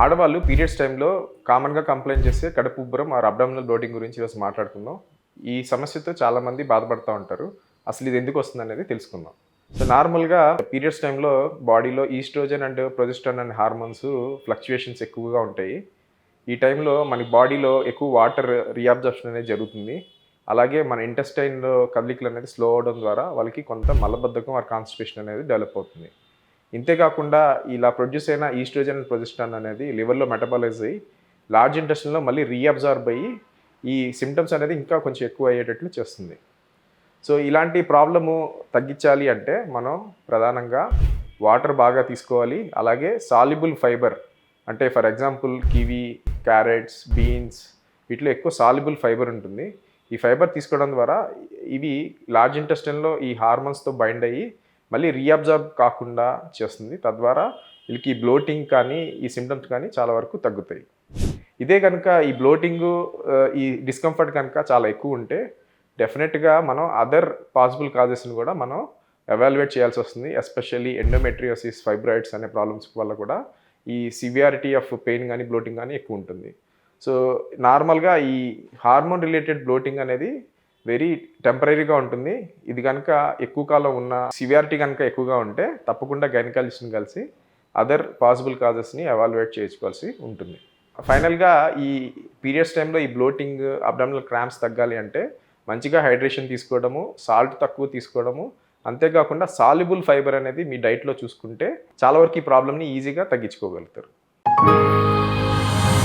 ఆడవాళ్ళు పీరియడ్స్ టైంలో కామన్గా కంప్లైంట్ చేసే కడుపు ఉబ్బరం ఆ అబ్డామినల్ బ్లోటింగ్ గురించి ఈరోజు మాట్లాడుకుందాం. ఈ సమస్యతో చాలామంది బాధపడుతూ ఉంటారు. అసలు ఇది ఎందుకు వస్తుంది అనేది తెలుసుకుందాం. సో నార్మల్గా పీరియడ్స్ టైంలో బాడీలో estrogen and progesterone and hormones fluctuations ఎక్కువగా ఉంటాయి. ఈ టైంలో మన బాడీలో ఎక్కువ వాటర్ రీఅబ్జర్ప్షన్ అనేది జరుగుతుంది. అలాగే మన ఇంటెస్టైన్లో కదలికలు అనేది స్లో అవడం ద్వారా వాళ్ళకి కొంత మలబద్ధకం ఆర్ కాన్స్టిపేషన్ అనేది డెవలప్ అవుతుంది. ఇంతేకాకుండా ఇలా ప్రొడ్యూస్ అయిన ఈస్ట్రోజన్ ప్రొజెస్టాన్ అనేది లివర్లో మెటబాలైజ్ అయ్యి లార్జ్ ఇంటెస్టైన్లో మళ్ళీ రీఅబ్జార్బ్ అయ్యి ఈ సిమ్టమ్స్ అనేది ఇంకా కొంచెం ఎక్కువ అయ్యేటట్లు చేస్తుంది. సో ఇలాంటి ప్రాబ్లము తగ్గించాలి అంటే మనం ప్రధానంగా వాటర్ బాగా తీసుకోవాలి. అలాగే సాల్యుబుల్ ఫైబర్ అంటే for example kiwi carrots beans వీటిలో ఎక్కువ సాల్యుబుల్ ఫైబర్ ఉంటుంది. ఈ ఫైబర్ తీసుకోవడం ద్వారా ఇవి లార్జ్ ఇంటెస్టైన్లో ఈ హార్మోన్స్తో బైండ్ అయ్యి మళ్ళీ రీఅబ్జార్బ్ కాకుండా చేస్తుంది. తద్వారా వీళ్ళకి బ్లోటింగ్ కానీ ఈ సిమ్టమ్స్ కానీ చాలా వరకు తగ్గుతాయి. ఇదే కనుక ఈ బ్లోటింగ్ ఈ డిస్కంఫర్ట్ కనుక చాలా ఎక్కువ ఉంటే డెఫినెట్గా మనం అదర్ పాసిబుల్ కాజెస్ని కూడా మనం ఎవాల్యుయేట్ చేయాల్సి వస్తుంది. ఎస్పెషల్లీ ఎండోమెట్రియోసిస్ ఫైబ్రాయిడ్స్ అనే ప్రాబ్లమ్స్ వల్ల కూడా ఈ సివియారిటీ ఆఫ్ పెయిన్ కానీ బ్లోటింగ్ కానీ ఎక్కువ ఉంటుంది. సో నార్మల్గా ఈ హార్మోన్ రిలేటెడ్ బ్లోటింగ్ అనేది వెరీ టెంపరీగా ఉంటుంది. ఇది కనుక ఎక్కువ కాలం ఉన్న సివియారిటీ కనుక ఎక్కువగా ఉంటే తప్పకుండా గైనకాలజిస్ట్ని కలిసి అదర్ పాసిబుల్ కాజెస్ని ఎవాల్యుయేట్ చేసుకోవాల్సి ఉంటుంది. ఫైనల్గా ఈ పీరియడ్స్ టైంలో ఈ బ్లోటింగ్ అబ్డామినల్ క్రాంప్స్ తగ్గాలి అంటే మంచిగా హైడ్రేషన్ తీసుకోవడము సాల్ట్ తక్కువ తీసుకోవడము అంతేకాకుండా సాల్యుబుల్ ఫైబర్ అనేది మీ డైట్లో చూసుకుంటే చాలా వరకు ఈ ప్రాబ్లమ్ని ఈజీగా తగ్గించుకోగలుగుతారు.